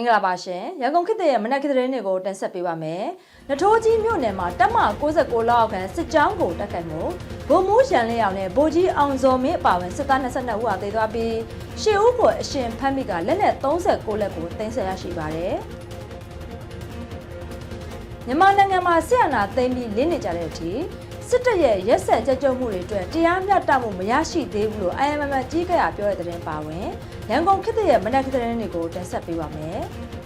င်္ဂလာပါရှင်ရန်ကုန်ခေတ်ရဲ့မနက်ခင်းသတင်းတွေကိုတင်ဆက်ပေးပါမယ်။နထိုးကြီးမြို့နယ်မှာတပ်မ69လောက်ခန့်စစ်ကြောင်းကိုတိုက်ခိုက်မှုဗိုလ်မှူးရန်လင်းအောင်နဲ့ဗိုလ်ကြီးအောင်စောမင်းအပါအဝင်စစ်သား22ဦးဟာသေသွားပြီးရှေ့ဦးကိုအရှင်ဖမ်းမိကလက်နက်39လက်ကိုတင်ဆက်ရရှိပါတယ်။မြန်မာနိုင်ငံမှာဆက်အနာသိမ်းပြီးလင်းနေကြတဲ့အထိ စစ်တပ်ရဲ့ရက်ဆက်ကြကြုံမှုတွေအတွက်တရားမျှတမှုမရရှိသေးဘူးလို့ IMM ကြီးကရပြောတဲ့သတင်းပါဝင်ရန်ကုန်ခေတ်ရဲ့မနက်ခင်းသတင်းတွေကိုတင်ဆက်ပေးပါမယ်။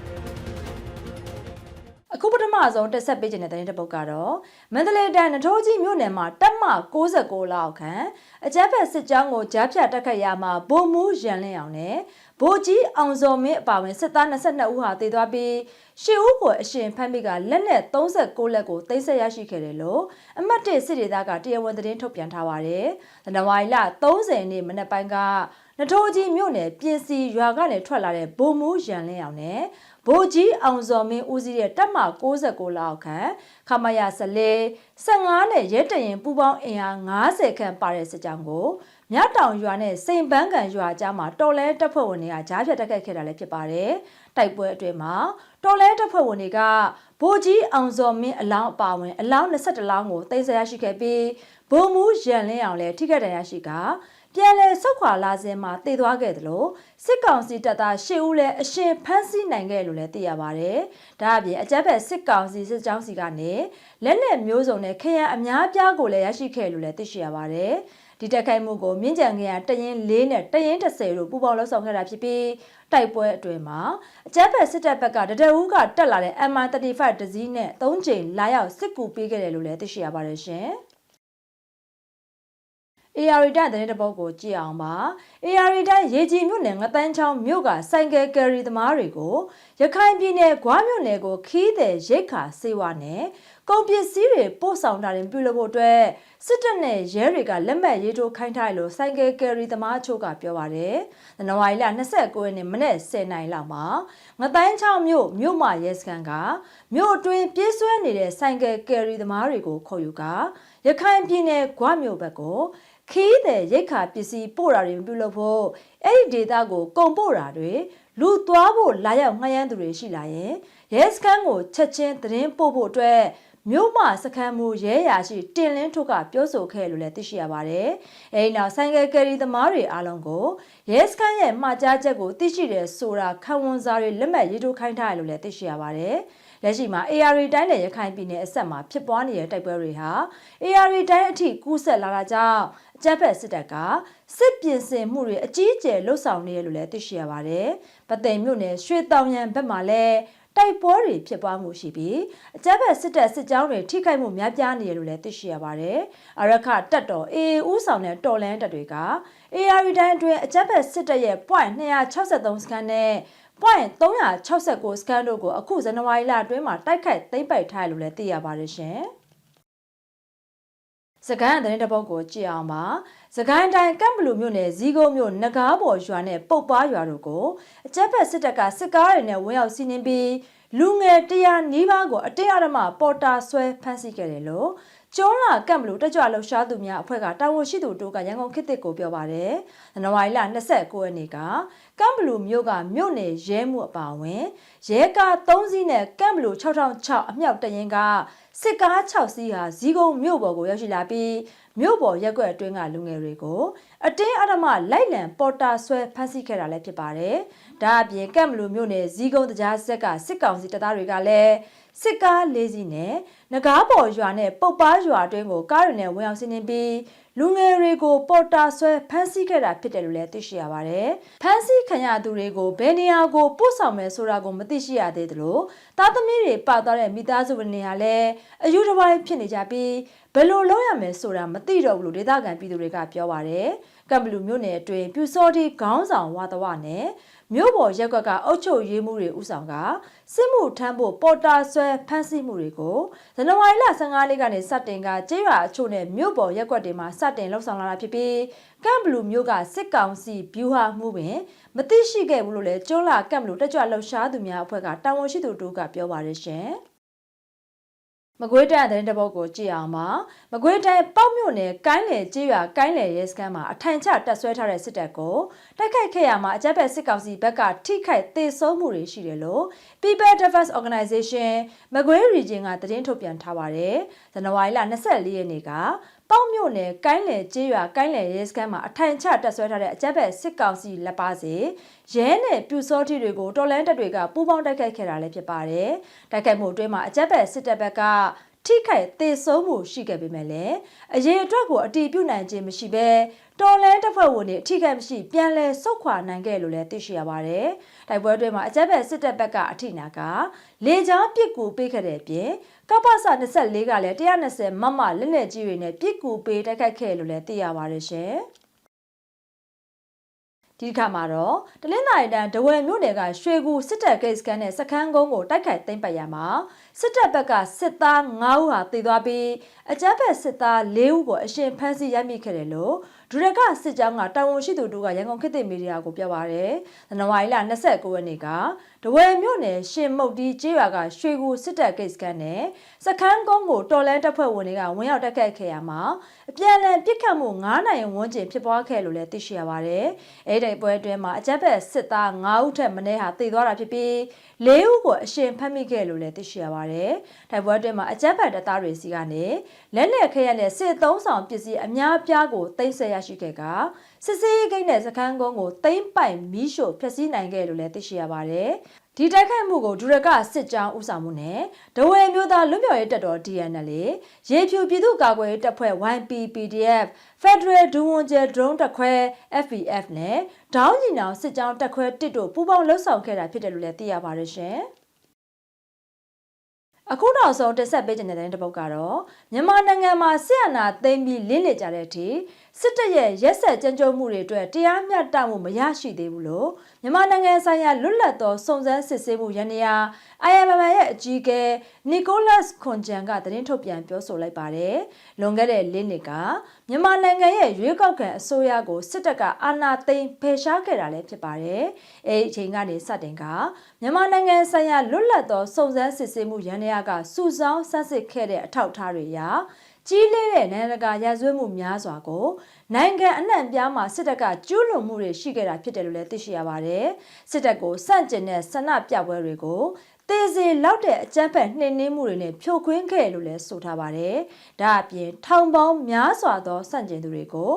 အခုပထမဆုံးတက်ဆက်ပေးခြင်းတဲ့သတင်းတစ်ပုဒ်ကတော့မန္တလေးတိုင်းနထိုးကြီးမြို့နယ်မှာတပ်မ69လောက်ခန့်အကြမ်းဖက်စစ်ကြောင်းကိုကြားဖြတ်တက်ခတ်ရမှာဗိုလ်မှူးရန်လင်းအောင်နဲ့ဗိုလ်ကြီးအောင်စောမင်းအပါအဝင်စစ်သား22ဦးဟာတေသွားပြီးရှစ်ဦးကိုအရှင်ဖမ်းမိကလက်နက်36လက်ကိုသိမ်းဆက်ရရှိခဲ့တယ်လို့အမတ်1စစ်ဒေသကတရားဝင်သတင်းထုတ်ပြန်ထားပါတယ်။ဇန်နဝါရီလ30ရက်နေ့မနက်ပိုင်းကနထိုးကြီးမြို့နယ်ပြင်စီရွာကနေထွက်လာတဲ့ဗိုလ်မှူးရန်လင်းအောင်နဲ့ ဗိုလ်ကြီးအောင်စော်မင်းဦးစီးတဲ့တပ်မ69လောက်ခန့်ခမရ14 15နဲ့ရဲတရင်ပူပေါင်းအင်အား90ခန့်ပါတဲ့စစ်ကြောင်းကိုမြတောင်ရွာနဲ့စိန်ပန်းကန်ရွာကြားမှာတော်လဲတပ်ဖွဲ့ဝင်တွေကကြားဖြတ်တက်ခတ်ခဲ့တာလည်းဖြစ်ပါတယ်။တိုက်ပွဲအတွင်းမှာတော်လဲတပ်ဖွဲ့ဝင်တွေကဗိုလ်ကြီးအောင်စော်မင်းအလောင်းအပါဝင်အလောင်း22လောင်းကိုသိမ်းဆည်းရရှိခဲ့ပြီးဗိုလ်မှူးရန်လင်းအောင်လည်းထိခိုက်ဒဏ်ရာရှိက ပြန်လည်ဆုတ်ခွာလာစဉ်မှာတည်သွားခဲ့တယ်လို့စစ်ကောင်စီတပ်သားရှစ်ဦးလည်းအရှင်ဖမ်းဆီးနိုင်ခဲ့လို့လည်းသိရပါတယ်။ဒါအပြင်အကြမ်းဖက်စစ်ကောင်စီစစ်ကြောင်းစီကနေလက်နက်မျိုးစုံနဲ့ခရံအများပြားကိုလည်းရရှိခဲ့လို့လည်းသိရှိရပါတယ်။ဒီတက်ခိုက်မှုကိုမြင့်ကြံခရံတရင်၄နဲ့တရင်30တို့ပူးပေါင်းလှုပ်ဆောင်ခဲ့တာဖြစ်ပြီးတိုက်ပွဲအတွင်းမှာအကြမ်းဖက်စစ်တပ်ဘက်ကတတအူးကတက်လာတဲ့ MI35 တစည်းနဲ့၃ချိန်လာရောက်စစ်ကူပေးခဲ့တယ်လို့လည်းသိရှိရပါတယ်ရှင်။ AR တန်တဲ့တပုတ်ကိုကြည့်အောင်ပါ AR တန်ရေကြီးမြို့နယ်ငတန်းချောင်းမြို့ကဆိုင်ကယ်ကယ်ရီသမားတွေကိုရခိုင်ပြည်နယ်ဂွားမြို့နယ်ကိုခီးတဲ့ရိတ်ခါစေဝါနဲ့ကုန်ပစ္စည်းတွေပို့ဆောင်တာတွေပြုလုပ်ဖို့အတွက်စစ်တပ်နဲ့ရဲတွေကလက်မှတ်ရေးထိုးခိုင်းထားတယ်လို့ဆိုင်ကယ်ကယ်ရီသမားချို့ကပြောပါတယ်။ဇန်နဝါရီလ29ရက်နေ့မနေ့10:00နာရီလောက်မှာငတိုင်းချောင်းမြို့မြို့မရဲစခန်းကမြို့အတွင်းပြေးဆွဲနေတဲ့ဆိုင်ကယ်ကယ်ရီသမားတွေကိုခေါ်ယူကရခိုင်ပြည်နယ်ဂွမြို့ဘက်ကိုခီးတဲ့ရိတ်ခါပစ္စည်းပို့တာတွေမပြုလုပ်ဖို့အဲ့ဒီဒေတာကိုကုန်ပို့တာတွေလူသွားဖို့လာရောက်ငှားရမ်းသူတွေရှိလာရင်ရဲစခန်းကိုချက်ချင်းသတင်းပို့ဖို့အတွက် မြို့မစခန်းမူရဲရာရှိတင်လင်းထုတ်ကပြောဆိုခဲ့လို့လည်းသိရှိရပါတယ်။အဲဒီနောက်ဆိုင်ကယ်ကယ်ရီသမားတွေအားလုံးကိုရဲစခန်းရဲ့မှာကြားချက်ကိုသိရှိတယ်ဆိုတာခံဝန်စာတွေလက်မှတ်ရေးထိုးခိုင်းထားတယ်လို့လည်းသိရှိရပါတယ်။လက်ရှိမှာ AR တိုင်းနဲ့ရခိုင်ပြည်နယ်အဆက်မှာဖြစ်ပွားနေတဲ့တိုက်ပွဲတွေဟာ AR တိုင်းအထိကူးဆက်လာတာကြောင့်အကြမ်းဖက်စစ်တပ်ကစစ်ပြင်ဆင်မှုတွေအကြီးအကျယ်လှုပ်ဆောင်နေရလို့လည်းသိရှိရပါတယ်။ပသိမ်မြို့နယ်ရွှေတောင်ရံဘက်မှာလည်း တိုက်ပွဲတွေဖြစ်ပွားမှုရှိပြီးအကြမ်းဖက်စစ်တပ်စစ်ကြောင်းတွေထိခိုက်မှုများပြားနေရလို့လည်းသိရှိရပါတယ်။အရခတက်တော် AA ဦးဆောင်တဲ့တော်လန်တပ်တွေက AR တိုင်းအတွင်းအကြမ်းဖက်စစ်တပ်ရဲ့ point 263စကန်နဲ့ point 369စကန်တို့ကိုအခုဇန်နဝါရီလအတွင်းမှာတိုက်ခိုက်သိမ်းပိုက်ထားရလို့လည်းသိရပါတယ်ရှင်။ စကိုင်းသတင်းတစ်ပုဒ်ကိုကြည့်အောင်ပါစကိုင်းတိုင်းကမ်ဘလူမြို့နယ်ဇီးကုန်းမြို့နဂါးပေါ်ရွာနဲ့ပုတ်ပါရွာတို့ကိုအကြက်ဖက်စစ်တပ်ကစစ်ကားတွေနဲ့ဝင်ရောက်စီးနင်းပြီးလူငယ်တရားနီးပါးကိုအတင်းအဓမ္မပေါ်တာဆွဲဖမ်းဆီးခဲ့တယ်လို့ကျွန်းလာကမ်ဘလူတက်ကြွလှူရှားသူများအဖွဲ့ကတာဝန်ရှိသူတို့ကရန်ကုန်ခေတ်သစ်ကိုပြောပါတယ်။ဇန်နဝါရီလ29ရက်နေ့ကကမ်ဘလူမြို့ကမြို့နယ်ရဲမှုအပါအဝင်ရဲကား3စီးနဲ့ကမ်ဘလူ6006အမြောက်တရင်က စစ်ကား6စီးဟာဇီးကုန်းမြို့ပေါ်ကိုရောက်ရှိလာပြီးမြို့ပေါ်ရက်ွက်အတွင်းကလူငယ်တွေကိုအတင်းအဓမ္မလိုက်လံပေါ်တာဆွဲဖမ်းဆီးခဲ့တာလည်းဖြစ်ပါတယ်။ဒါအပြင်ကမ်ဘလူမြို့နယ်ဇီးကုန်းတရားဆက်ကစစ်ကောင်စီတပ်သားတွေကလည်းစစ်ကား၄စီးနဲ့ငကားပေါ်ရွာနဲ့ပုတ်ပါရွာအတွင်းကိုကားတွေနဲ့ဝင်ရောက်စီးနင်းပြီး လူငယ်တွေကိုပေါ်တာဆွဲဖမ်းဆီးခဲ့တာဖြစ်တယ်လို့လည်းသိရှိရပါတယ်။ဖမ်းဆီးခံရသူတွေကိုဘယ်နေရာကိုပို့ဆောင်မယ်ဆိုတာကိုမသိရှိရသေးသလိုသားသမီးတွေပါသွားတဲ့မိသားစုဝင်တွေဟာလည်းအယူတစ်ပိုင်းဖြစ်နေကြပြီးဘယ်လိုလုပ်ရမယ်ဆိုတာမသိတော့ဘူးလို့ဒေသခံပြည်သူတွေကပြောပါတယ်။ ကံဘလူမြို့နယ်အတွင်းပြူစောတိခေါင်းဆောင်ဝါတဝနဲ့မြို့ပေါ်ရက်ကွက်ကအုပ်ချုပ်ရေးမှုတွေဥဆောင်ကစစ်မှုထမ်းဖို့ပေါ်တာဆွဲဖမ်းဆီးမှုတွေကိုဇန်နဝါရီလ15ရက်ကနေစတင်ကကျေးရွာအချို့နဲ့မြို့ပေါ်ရက်ကွက်တွေမှာစတင်လှုပ်ဆောင်လာတာဖြစ်ပြီးကမ်ဘလူမြို့ကစစ်ကောင်စီဗျူဟာမှုပင်မသိရှိခဲ့ဘူးလို့လည်းကျွန်းလာကမ်ဘလူတက်ကြွလှုပ်ရှားသူများအဖွဲ့ကတာဝန်ရှိသူတို့ကပြောပါတယ်ရှင်။ မကွေးတိုင်းသတင်းတပုတ်ကိုကြည့်အောင်ပါမကွေးတိုင်းပေါ့မြို့နယ်ကိုင်းလေကြေးရွာကိုင်းလေရဲစခန်းမှာအထိုင်ချတက်ဆွဲထားတဲ့စစ်တပ်ကိုတိုက်ခိုက်ခဲ့ရမှာအကြက်ဘက်စစ်ကောင်စီဘက်ကထိခိုက်သေဆုံးမှုတွေရှိတယ်လို့ People Defense Organization မကွေး region ကသတင်းထုတ်ပြန်ထားပါတယ်ဇန်နဝါရီလ24ရက်နေ့က ပေါ့မြို့နယ်ကိုင်းလေကြေးရွာကိုင်းလေရဲစခန်းမှာအထိုင်ချတက်ဆွဲထားတဲ့အကြက်ဘက်စစ်ကောင်စီလက်ပါစီရဲနဲ့ပြူစောတိတွေကိုတော်လန်တပ်တွေကပူးပေါင်းတိုက်ခိုက်ခဲ့တာလည်းဖြစ်ပါတယ်တိုက်ခိုက်မှုအတွင်းမှာအကြက်ဘက်စစ်တပ်ဘက်ကထိခိုက်သေဆုံးမှုရှိခဲ့ပေမဲ့လည်းအရေးအတွက်ကိုအတီးပြုတ်နိုင်ခြင်းမရှိဘဲတော်လန်တပ်ဖွဲ့ဝင်တွေအထိခိုက်မရှိပြန်လည်ဆုတ်ခွာနိုင်ခဲ့လို့လည်းသိရှိရပါတယ်။တိုက်ပွဲအတွင်းမှာအကြက်ဘက်စစ်တပ်ဘက်ကအထိနာကလေကြောင်းပစ်ကူပေးခဲ့တဲ့အပြင် ကပ္ပစ24ကလည်း120မမလက်လက်ကြီးတွေနဲ့ပစ်ကူပေးတိုက်ခိုက်ခဲ့လို့လည်းသိရပါတယ်ရှင်။ဒီခါမှာတော့တလင်းသာရီတန်ဒဝယ်မြို့နယ်ကရွှေကူစစ်တပ်ဂိတ်စကန်နဲ့စခန်းကုန်းကိုတိုက်ခိုက်သိမ်းပတ်ရမှာစစ်တပ်ဘက်ကစစ်သား9ဦးဟာတည်သွားပြီးအကြမ်းဖက်စစ်သား4ဦးကိုအရှင်ဖမ်းဆီးရမိခဲ့တယ်လို့ ဒူရကစစ်ကြောင်းကတာဝန်ရှိသူတို့ကရန်ကုန်ခေတ်သစ်မီဒီယာကိုပြောပါရယ်ဇန်နဝါရီလ29ရက်နေ့ကဒဝယ်မြို့နယ်ရှင်မုတ်တီကျေးရွာကရွှေကူစစ်တပ်ဂိတ်စကန်နဲ့စခန်းကုန်းကိုတော်လန်တပ်ဖွဲ့ဝင်တွေကဝင်ရောက်တိုက်ခိုက်ခဲ့ရမှာအပြန်အလှန်ပစ်ခတ်မှု9နိုင်ဝန်းကျင်ဖြစ်ပွားခဲ့လို့လည်းသိရှိရပါတယ်အဲ့ဒီပွဲအတွင်းမှာအကြမ်းဖက်စစ်သား9ဦးထက်မနည်းဟာတည်သွားတာဖြစ်ပြီး၄ဦးကိုအရှင်ဖမ်းမိခဲ့လို့လည်းသိရှိရပါတယ်။တိုက်ပွဲအတွင်းမှာအကြမ်းဖက်တပ်သားတွေစီကနေ လက်နက်ခဲရနဲ့စစ်သုံးဆောင်ပစ္စည်းအများပြားကိုသိမ်းဆည်းရရှိခဲ့ကစစ်စေးဂိတ်နဲ့စခန်းကုန်းကိုသိမ်းပိုင်မီးရှို့ဖျက်ဆီးနိုင်ခဲ့လို့လည်းသိရှိရပါတယ်။ဒီတိုက်ခိုက်မှုကိုဒူရကစစ်ကြောင်းဦးဆောင်မှုနဲ့ဒဝဲမျိုးသားလွတ်မြောက်ရေးတပ်တော် DNL ရေဖြူပြည်သူ့ကာကွယ်ရေးတပ်ဖွဲ့ YPPDF Federal ဒူဝန်ကျဲ drone တပ်ခွဲ FPF နဲ့ဒေါင်းညီနောင်စစ်ကြောင်းတပ်ခွဲတစ်တို့ပူးပေါင်းလှုပ်ဆောင်ခဲ့တာဖြစ်တယ်လို့လည်းသိရပါတယ်ရှင်။ အခုနောက်ဆုံးတက်ဆက်ပေးခြင်းတဲ့တဲ့ပုတ်ကတော့မြန်မာနိုင်ငံမှာဆီယနာသိမ်းပြီးလင်းလစ်ကြတဲ့အထိ စစ်တပ်ရဲ့ရက်ဆက်ကြမ်းကြုတ်မှုတွေအတွက်တရားမျှတမှုမရရှိသေးဘူးလို့မြန်မာနိုင်ငံဆိုင်ရာလွတ်လပ်သောစုံစမ်းစစ်ဆေးမှုရန်ရာ IMM ရဲ့အကြီးအကဲနီကိုလတ်ခွန်ဂျန်ကသတင်းထုတ်ပြန်ပြောဆိုလိုက်ပါတယ်။လွန်ခဲ့တဲ့လေးနှစ်ကမြန်မာနိုင်ငံရဲ့ရွေးကောက်ခံအစိုးရကိုစစ်တပ်ကအာဏာသိမ်းဖယ်ရှားခဲ့တာလည်းဖြစ်ပါတယ်။အဲဒီအချိန်ကနေစတင်ကမြန်မာနိုင်ငံဆိုင်ရာလွတ်လပ်သောစုံစမ်းစစ်ဆေးမှုရန်ရာကစုဆောင်းဆန်းစစ်ခဲ့တဲ့အထောက်အထားတွေအရ ကြီးလေးတဲ့နိုင်ငံတကာရည်ရွယ်မှုများစွာကိုနိုင်ငံအနှံ့ပြားမှာစစ်တပ်ကကျူးလွန်မှုတွေရှိခဲ့တာဖြစ်တယ်လို့လည်းသိရှိရပါတယ်။စစ်တပ်ကိုစန့်ကျင်တဲ့ဆန္ဒပြပွဲတွေကိုတေစီလောက်တဲ့အကြမ်းဖက်နှိမ်နင်းမှုတွေနဲ့ဖြိုခွင်းခဲ့လို့လည်းဆိုထားပါတယ်။ဒါအပြင်ထောင်ပေါင်းများစွာသောစန့်ကျင်သူတွေကို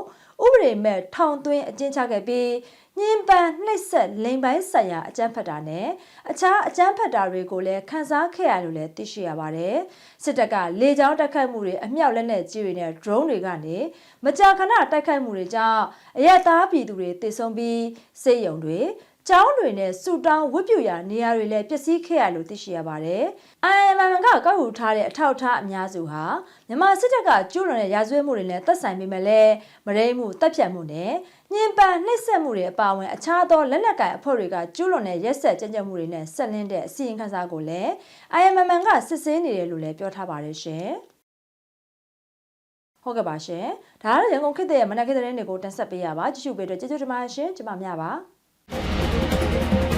ဥပဒေမဲ့ထောင်သွင်းအကျဉ်းချခဲ့ပြီး ညင်ပန်နှိပ်စက်လိမ်ပိုင်းဆိုင်ရာအကြမ်းဖက်တာနဲ့အခြားအကြမ်းဖက်တာတွေကိုလည်းခန်းစားခဲ့ရလို့လည်းသိရှိရပါတယ်။စစ်တပ်ကလေကြောင်းတိုက်ခိုက်မှုတွေအမြောက်လက်နက်ကြီးတွေနဲ့ drone တွေကနေမကြာခဏတိုက်ခိုက်မှုတွေကြောင့်အရက်သားပြည်သူတွေတေဆုံးပြီးစေယုံတွေကျောင်းတွေနဲ့စူတောင်းဝတ်ပြုရာနေရာတွေလည်းပျက်စီးခဲ့ရလို့သိရှိရပါတယ်။ IMM ကကောက်ယူထားတဲ့အထောက်အထားအများစုဟာမြန်မာစစ်တပ်ကကျူးလွန်တဲ့ရာဇဝတ်မှုတွေနဲ့သက်ဆိုင်ပေမဲ့လည်းမရိမှုတပ်ဖြတ်မှုနဲ့ ညင်ပန်နှိပ်စက်မှုတွေအပါအဝင်အခြားသောလက်နက်ကိုင်အဖွဲ့တွေကကျူးလွန်တဲ့ရက်ဆက်ကြမ်းကြုတ်မှုတွေနဲ့ဆက်လင်းတဲ့အစီရင်ခံစာကိုလည်း IMM ကစစ်ဆေးနေတယ်လို့လည်းပြောထားပါတယ်ရှင်။ဟုတ်ကဲ့ပါရှင်။ဒါကတော့ရန်ကုန်ခေတ်ရဲ့မနက်ခေတ်သတင်းတွေကိုတင်ဆက်ပေးရပါကြည့်ရှုပေးတော့ကျေးဇူးတင်ပါတယ်ရှင်။ကျွန်မမြပါ။ Thank you.